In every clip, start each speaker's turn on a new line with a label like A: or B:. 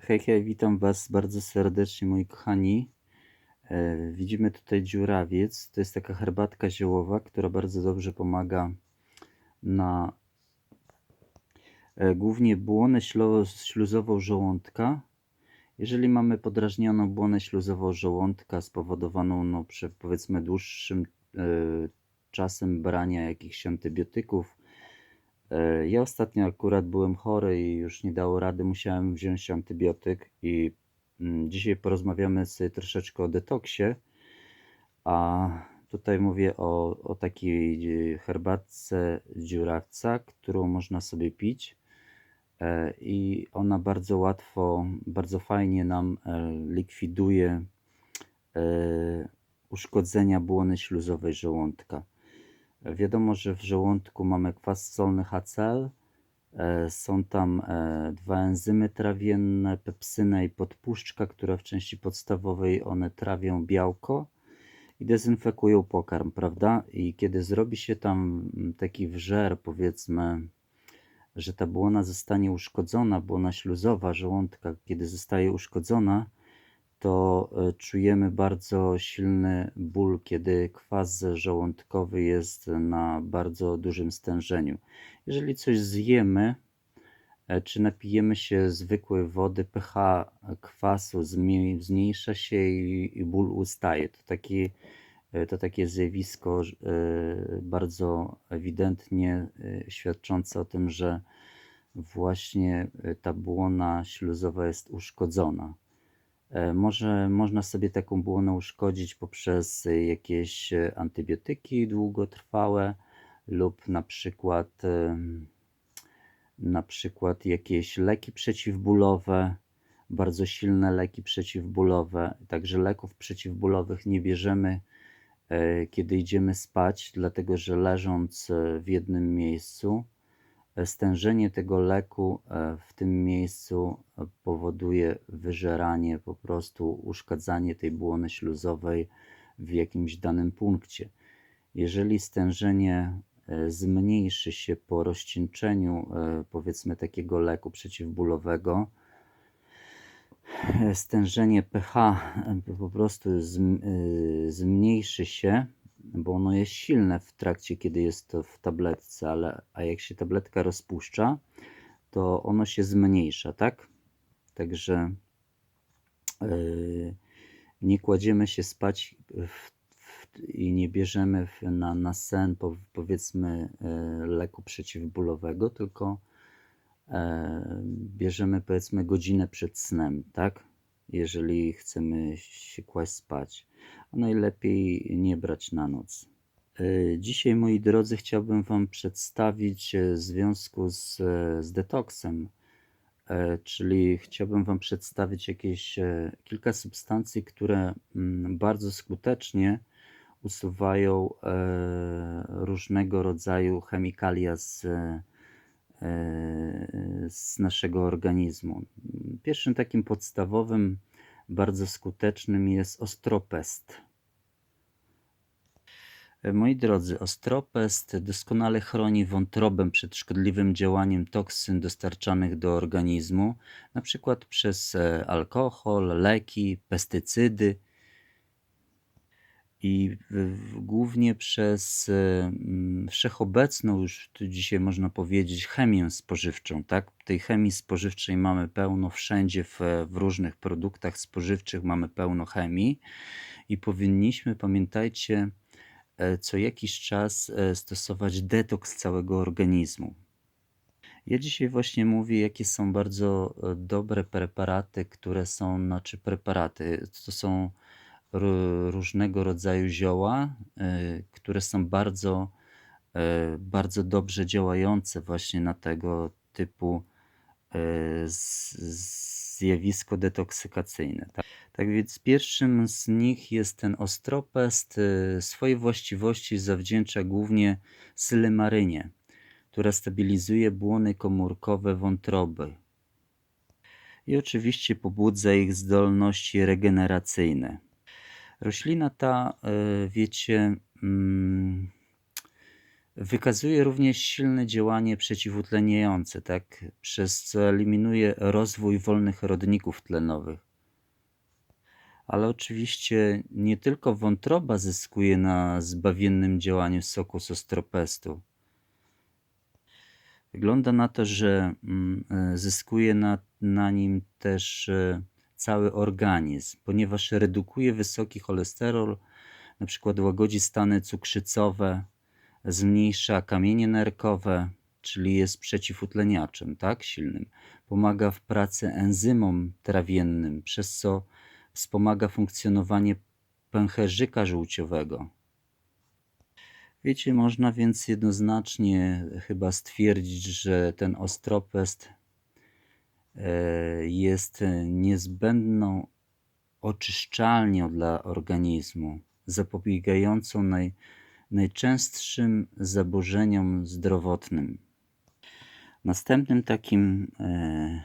A: Hej, hej, witam Was bardzo serdecznie, moi kochani. E, widzimy tutaj dziurawiec. To jest taka herbatka ziołowa, która bardzo dobrze pomaga na e, głównie błonę śluzową żołądka. Jeżeli mamy podrażnioną błonę śluzową żołądka spowodowaną, no, powiedzmy, dłuższym e, czasem brania jakichś antybiotyków, Ja ostatnio akurat byłem chory i już nie dało rady, musiałem wziąć antybiotyk i mm, dzisiaj porozmawiamy sobie troszeczkę o detoksie, a tutaj mówię o, o takiej e, herbatce dziurawca, którą można sobie pić e, i ona bardzo łatwo, bardzo fajnie nam e, likwiduje e, uszkodzenia błony śluzowej żołądka. Wiadomo, że w żołądku mamy kwas solny HCl. e, Są tam e, dwa enzymy trawienne, pepsyna i podpuszczka, które w części podstawowej one trawią białko i dezynfekują pokarm, prawda? I kiedy zrobi się tam taki wżer, powiedzmy, że ta błona zostanie uszkodzona, błona śluzowa żołądka, kiedy zostaje uszkodzona, to e, czujemy bardzo silny ból, kiedy kwas żołądkowy jest na bardzo dużym stężeniu. Jeżeli coś zjemy, e, czy napijemy się zwykłej wody, pH kwasu zmniejsza się i, ból ustaje. To, taki, e, to takie zjawisko bardzo ewidentnie świadczące o tym, że właśnie ta błona śluzowa jest uszkodzona. E, Może można sobie taką błonę uszkodzić poprzez jakieś e, antybiotyki długotrwałe lub na przykład, na przykład jakieś leki przeciwbólowe, bardzo silne leki przeciwbólowe. Także leków przeciwbólowych nie bierzemy, e, kiedy idziemy spać, dlatego że leżąc w jednym miejscu, stężenie tego leku e, w tym miejscu powoduje wyżeranie, po prostu uszkadzanie tej błony śluzowej w jakimś danym punkcie. Jeżeli stężenie e, zmniejszy się po rozcieńczeniu, e, powiedzmy, takiego leku przeciwbólowego, stężenie pH po prostu zm- zmniejszy się, bo ono jest silne w trakcie, kiedy jest w tabletce, ale a jak się tabletka rozpuszcza, to ono się zmniejsza, tak? Także yy, nie kładziemy się spać w, w, i nie bierzemy w, na, na sen, po, powiedzmy, yy, leku przeciwbólowego, tylko e, bierzemy powiedzmy godzinę przed snem, tak? Jeżeli chcemy się kłaść spać. A najlepiej nie brać na noc. E, Dzisiaj, moi drodzy, chciałbym Wam przedstawić e, w związku z, e, z detoksem, czyli chciałbym Wam przedstawić jakieś kilka substancji, które mm, bardzo skutecznie usuwają różnego rodzaju chemikalia z, z naszego organizmu. Pierwszym takim podstawowym, bardzo skutecznym jest ostropest. E, Moi drodzy, ostropest doskonale chroni wątrobę przed szkodliwym działaniem toksyn dostarczanych do organizmu, przykład przez e, alkohol, leki, pestycydy i głównie przez mm, wszechobecną już tu dzisiaj można powiedzieć chemię spożywczą, tak? Tej chemii spożywczej mamy pełno wszędzie w, w różnych produktach spożywczych mamy pełno chemii i powinniśmy, pamiętajcie, e, co jakiś czas e, stosować detoks całego organizmu. Ja dzisiaj właśnie mówię, jakie są bardzo e, dobre preparaty, które są, znaczy preparaty, to są różnego rodzaju zioła, e, które są bardzo, e, bardzo dobrze działające właśnie na tego typu e, zjawisko detoksykacyjne. Tak? tak więc pierwszym z nich jest ten ostropest. Swoje właściwości zawdzięcza głównie sylemarynie, która stabilizuje błony komórkowe wątroby i oczywiście pobudza ich zdolności regeneracyjne. Roślina ta, e, wiecie, mm, Wykazuje również silne działanie przeciwutleniające, tak, przez co eliminuje rozwój wolnych rodników tlenowych. Ale oczywiście nie tylko wątroba zyskuje na zbawiennym działaniu soku z ostropestu. Wygląda na to, że mm, e, zyskuje na, na nim też e, cały organizm, ponieważ redukuje wysoki cholesterol, na przykład łagodzi stany cukrzycowe, zmniejsza kamienie nerkowe, czyli jest przeciwutleniaczem, tak, silnym. Pomaga w pracy enzymom trawiennym, przez co wspomaga funkcjonowanie pęcherzyka żółciowego. Wiecie, można więc jednoznacznie chyba stwierdzić, że ten ostropest jest niezbędną oczyszczalnią dla organizmu, zapobiegającą naj, najczęstszym zaburzeniom zdrowotnym. Następnym takim e,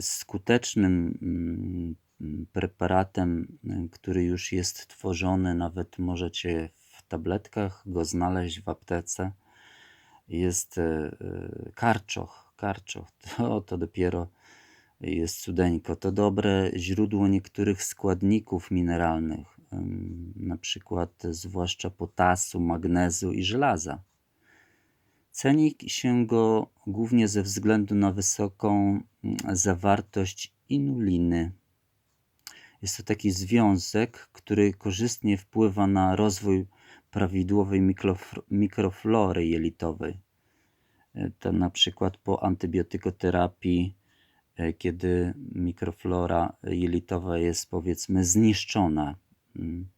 A: skutecznym mm, preparatem, który już jest tworzony, nawet możecie w tabletkach go znaleźć w aptece, jest e, karczoch. Karczoch to, to dopiero jest cudeńko. To dobre źródło niektórych składników mineralnych, na przykład zwłaszcza potasu, magnezu i żelaza. Ceni się go głównie ze względu na wysoką zawartość inuliny. Jest to taki związek, który korzystnie wpływa na rozwój prawidłowej mikroflory jelitowej. To na przykład po antybiotykoterapii, e, kiedy mikroflora jelitowa jest powiedzmy zniszczona. Mm.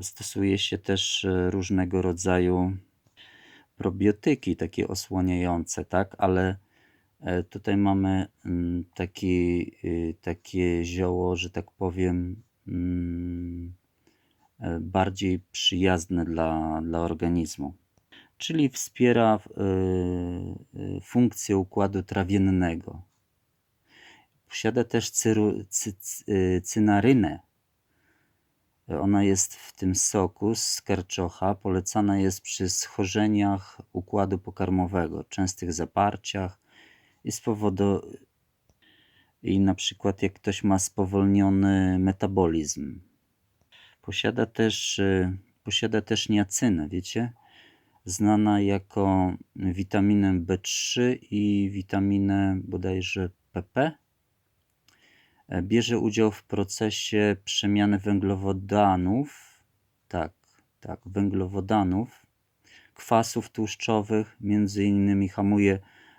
A: Stosuje się też e, różnego rodzaju probiotyki, takie osłaniające, tak, ale E, tutaj mamy mm, taki, takie zioło, że tak powiem, mm, bardziej przyjazne dla, dla organizmu. Czyli wspiera y, y, funkcję układu trawiennego. Posiada też cyru, cy, cynarynę. Ona jest w tym soku z karczocha. Polecana jest przy schorzeniach układu pokarmowego, częstych zaparciach, i z powodu i na przykład jak ktoś ma spowolniony metabolizm. Posiada też, posiada też niacynę, wiecie? Znana jako witaminę B3 i witaminę bodajże PP. E, bierze udział w procesie przemiany węglowodanów, tak, tak, węglowodanów, kwasów tłuszczowych, między innymi hamuje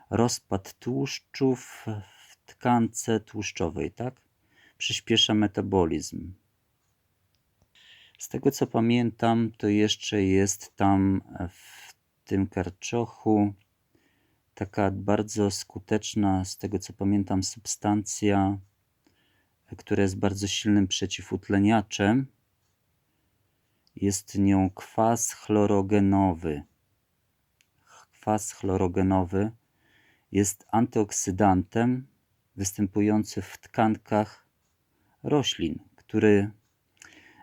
A: rozpad tłuszczów w tkance tłuszczowej, tak? Przyspiesza metabolizm. Z tego co pamiętam, to jeszcze jest tam w tym karczochu taka bardzo skuteczna, z tego co pamiętam, substancja, która jest bardzo silnym przeciwutleniaczem. Jest nią kwas chlorogenowy. Kwas chlorogenowy jest antyoksydantem występujący w tkankach roślin, który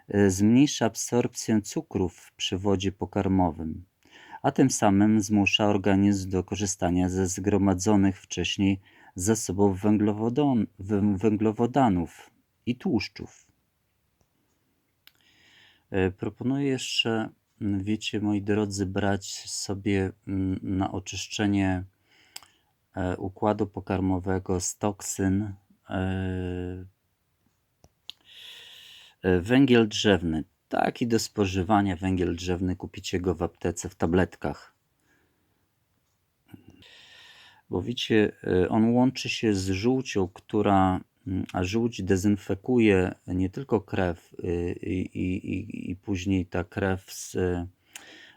A: e, zmniejsza absorpcję cukrów w przewodzie pokarmowym, a tym samym zmusza organizm do korzystania ze zgromadzonych wcześniej zasobów węglowodanów i tłuszczów. E, proponuję jeszcze, wiecie, moi drodzy, brać sobie na oczyszczenie E, układu pokarmowego z toksyn e, węgiel drzewny. Taki do spożywania węgiel drzewny kupicie go w aptece w tabletkach. Bo widzicie, on łączy się z żółcią, która, mm, a żółć dezynfekuje nie tylko krew i, i, i później ta krew z,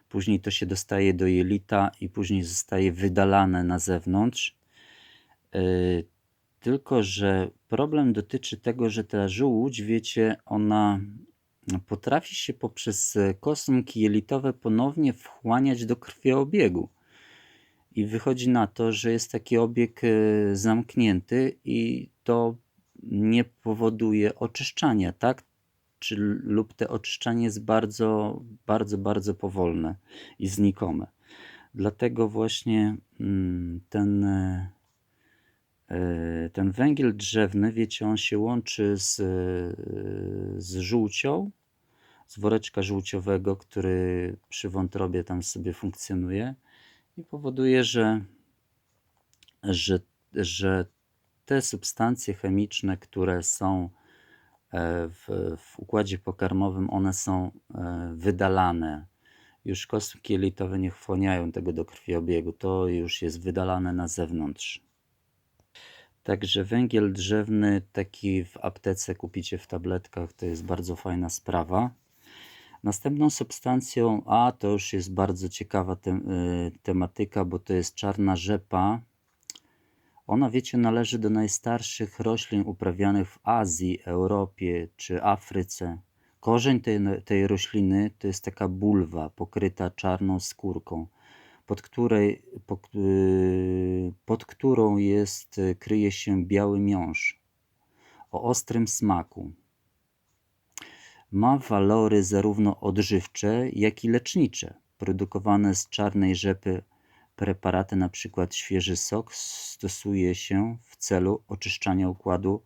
A: Później to się dostaje do jelita i później zostaje wydalane na zewnątrz. Tylko, że problem dotyczy tego, że ta żółć, wiecie, ona potrafi się poprzez kosmki jelitowe ponownie wchłaniać do krwiobiegu. I wychodzi na to, że jest taki obieg e, zamknięty i to nie powoduje oczyszczania, tak? czy, lub te oczyszczanie jest bardzo, bardzo, bardzo powolne i znikome. Dlatego właśnie mm, ten, e, e, ten węgiel drzewny, wiecie, on się łączy z, e, z żółcią, z woreczka żółciowego, który przy wątrobie tam sobie funkcjonuje i powoduje, że, że, że te substancje chemiczne, które są w, w układzie pokarmowym, one są wydalane już kostki jelitowe nie wchłaniają tego do krwiobiegu, to już jest wydalane na zewnątrz. Także węgiel drzewny taki w aptece kupicie w tabletkach, to jest bardzo fajna sprawa. Następną substancją, a to już jest bardzo ciekawa te, y, tematyka, bo to jest czarna rzepa. Ona, wiecie, należy do najstarszych roślin uprawianych w Azji, Europie czy Afryce. Korzeń tej, tej rośliny to jest taka bulwa pokryta czarną skórką, pod, której, pod, y, pod którą jest, y, kryje się biały miąższ o ostrym smaku. Ma walory zarówno odżywcze, jak i lecznicze. Produkowane z czarnej rzepy preparaty, np. świeży sok, stosuje się w celu oczyszczania układu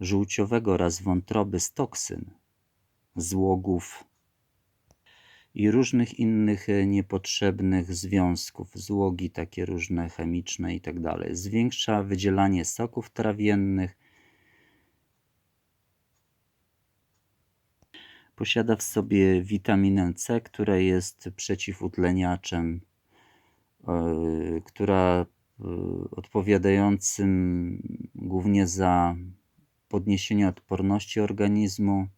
A: żółciowego oraz wątroby z toksyn złogów i różnych innych e, niepotrzebnych związków, złogi takie różne chemiczne i tak. Zwiększa wydzielanie soków trawiennych. Posiada w sobie witaminę C, która jest przeciwutleniaczem, yy, która yy, odpowiadającym głównie za podniesienie odporności organizmu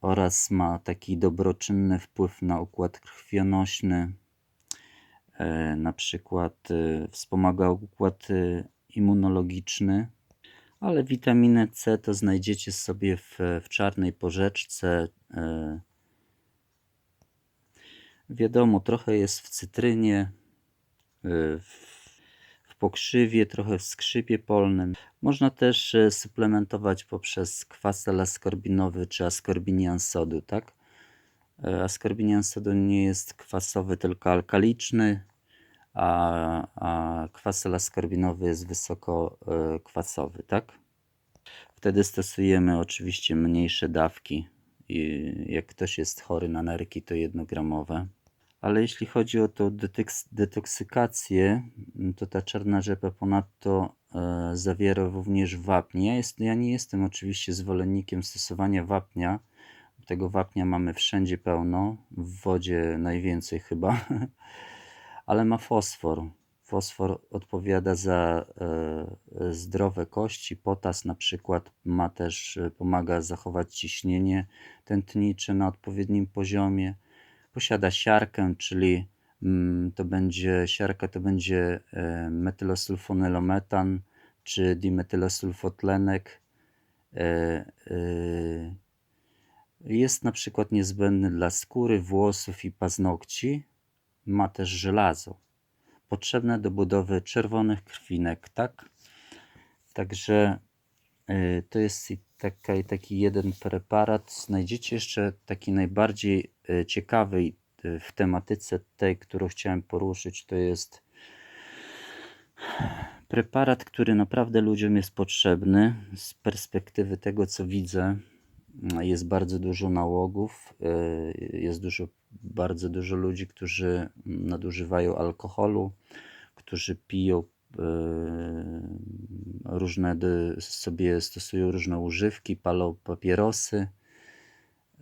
A: oraz ma taki dobroczynny wpływ na układ krwionośny. E, na przykład e, wspomaga układ e, immunologiczny, ale witaminę C to znajdziecie sobie w, w czarnej porzeczce. Wiadomo, trochę jest w cytrynie, w pokrzywie, trochę w skrzypie polnym. Można też e, suplementować poprzez kwas alaskorbinowy czy askorbinian sodu, tak? E, askorbinian sodu nie jest kwasowy, tylko alkaliczny, a, a kwas alaskorbinowy jest wysoko e, kwasowy, tak? Wtedy stosujemy oczywiście mniejsze dawki. I jak ktoś jest chory na nerki, to jednogramowe ale jeśli chodzi o tą detoksykację, to ta czarna rzepa ponadto e, zawiera również wapń. Ja, jest, ja nie jestem oczywiście zwolennikiem stosowania wapnia. Tego wapnia mamy wszędzie pełno, w wodzie najwięcej chyba, ale ma fosfor. Fosfor odpowiada za e, zdrowe kości, potas na przykład ma też, e, pomaga zachować ciśnienie tętnicze na odpowiednim poziomie posiada siarkę, czyli mm, to będzie siarka to będzie e, metylosulfonylometan czy dimetylosulfotlenek. E, e, jest na przykład niezbędny dla skóry, włosów i paznokci. Ma też żelazo, potrzebne do budowy czerwonych krwinek, tak? Także to jest taki, taki jeden preparat. Znajdziecie jeszcze taki najbardziej e, ciekawy e, w tematyce tej, którą chciałem poruszyć, to jest preparat, który naprawdę ludziom jest potrzebny. Z perspektywy tego, co widzę, jest bardzo dużo nałogów, e, jest dużo, bardzo dużo ludzi, którzy nadużywają alkoholu, którzy piją różne sobie stosują różne używki, palą papierosy,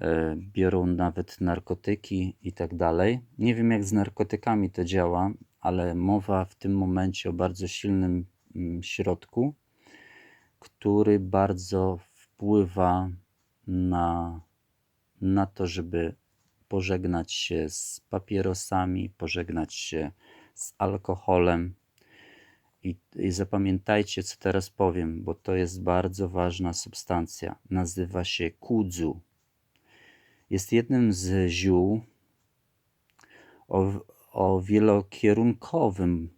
A: e, biorą nawet narkotyki i tak dalej. Nie wiem jak z narkotykami to działa, ale mowa w tym momencie o bardzo silnym mm, środku, który bardzo wpływa na, na to, żeby pożegnać się z papierosami, pożegnać się z alkoholem, i, I zapamiętajcie, co teraz powiem, bo to jest bardzo ważna substancja. Nazywa się kudzu. Jest jednym z ziół o, o wielokierunkowym,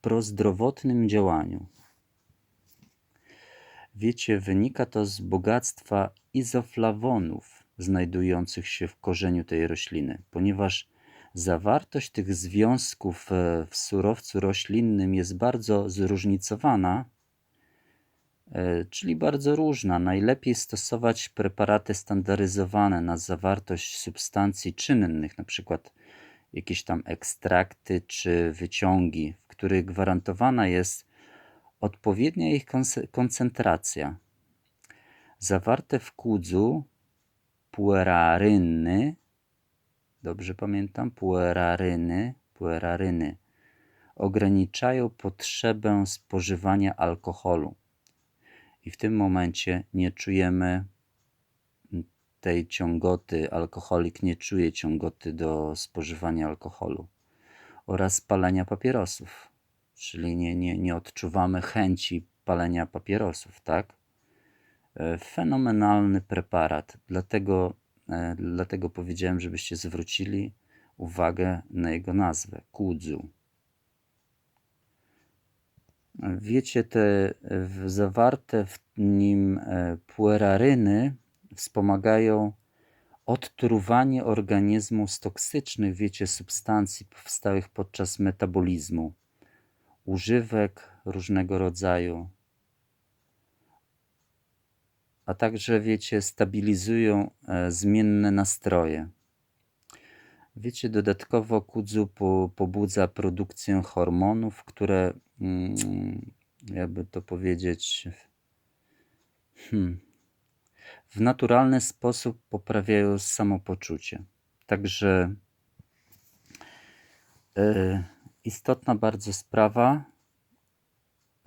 A: prozdrowotnym działaniu. Wiecie, wynika to z bogactwa izoflawonów znajdujących się w korzeniu tej rośliny, ponieważ zawartość tych związków e, w surowcu roślinnym jest bardzo zróżnicowana, e, czyli bardzo różna. Najlepiej stosować preparaty standaryzowane na zawartość substancji czynnych, np. jakieś tam ekstrakty czy wyciągi, w których gwarantowana jest odpowiednia ich koncentracja. Zawarte w kudzu pueraryny, dobrze pamiętam, pueraryny, pueraryny ograniczają potrzebę spożywania alkoholu. I w tym momencie nie czujemy tej ciągoty, alkoholik nie czuje ciągoty do spożywania alkoholu oraz palenia papierosów, czyli nie, nie, nie odczuwamy chęci palenia papierosów, tak? E, fenomenalny preparat, dlatego, e, dlatego powiedziałem, żebyście zwrócili uwagę na jego nazwę. Kudzu. Wiecie, te zawarte w nim e, pueraryny wspomagają odtruwanie organizmu z toksycznych, wiecie, substancji powstałych podczas metabolizmu, używek różnego rodzaju, a także, wiecie, stabilizują e, zmienne nastroje. Wiecie, dodatkowo kudzu po, pobudza produkcję hormonów, które, mm, jakby to powiedzieć, hmm, w naturalny sposób poprawiają samopoczucie. Także e, istotna bardzo sprawa,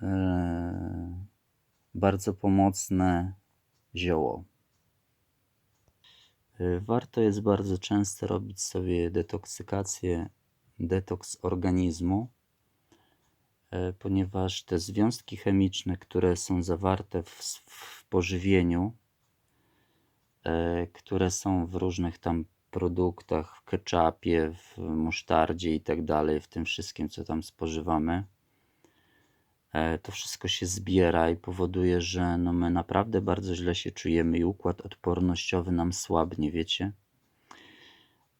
A: e, bardzo pomocne zioło. Y, warto jest bardzo często robić sobie detoksykację, detoks organizmu, y, ponieważ te związki chemiczne, które są zawarte w, w pożywieniu, y, które są w różnych tam produktach, w ketchupie, w musztardzie i tak dalej, w tym wszystkim, co tam spożywamy, to wszystko się zbiera i powoduje, że no my naprawdę bardzo źle się czujemy i układ odpornościowy nam słabnie, wiecie.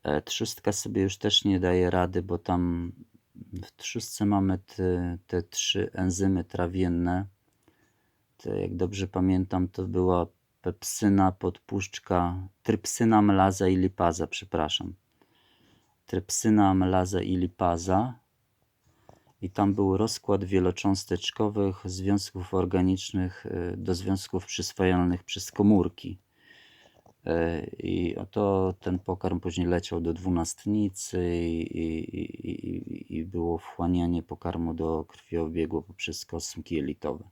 A: E, trzustka sobie już też nie daje rady, bo tam w trzustce mamy te, te trzy enzymy trawienne. Jak dobrze pamiętam, to była pepsyna, podpuszczka, trypsyna, melaza i lipaza, przepraszam. Trypsyna, melaza i lipaza i tam był rozkład wielocząsteczkowych związków organicznych e, do związków przyswajalnych przez komórki. E, I oto ten pokarm później leciał do dwunastnicy i, i, i, i było wchłanianie pokarmu do krwiobiegu poprzez kosmki jelitowe.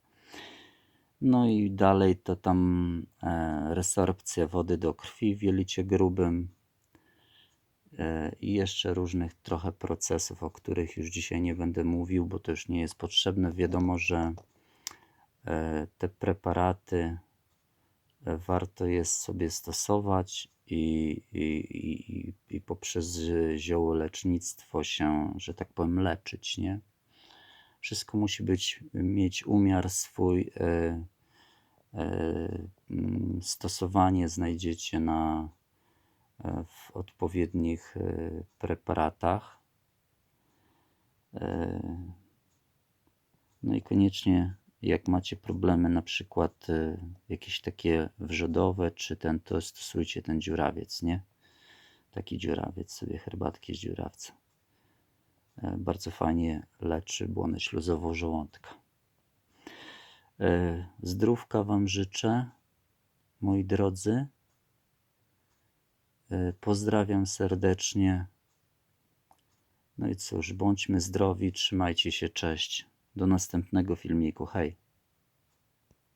A: No i dalej to tam e, resorpcja wody do krwi w jelicie grubym, i jeszcze różnych trochę procesów, o których już dzisiaj nie będę mówił, bo to już nie jest potrzebne. Wiadomo, że e, te preparaty e, warto jest sobie stosować i, i, i, i poprzez ziołolecznictwo się, że tak powiem, leczyć, nie? Wszystko musi być, mieć umiar swój, e, e, stosowanie znajdziecie na w odpowiednich e, preparatach. E, no i koniecznie, jak macie problemy, na przykład e, jakieś takie wrzodowe, czy ten, to stosujcie ten dziurawiec, nie? Taki dziurawiec, sobie herbatki z dziurawca. Bardzo fajnie leczy błonę śluzową żołądka. Zdrówka Wam życzę, moi drodzy. E, pozdrawiam serdecznie. No i cóż, bądźmy zdrowi, trzymajcie się, cześć. Do następnego filmiku. Hej.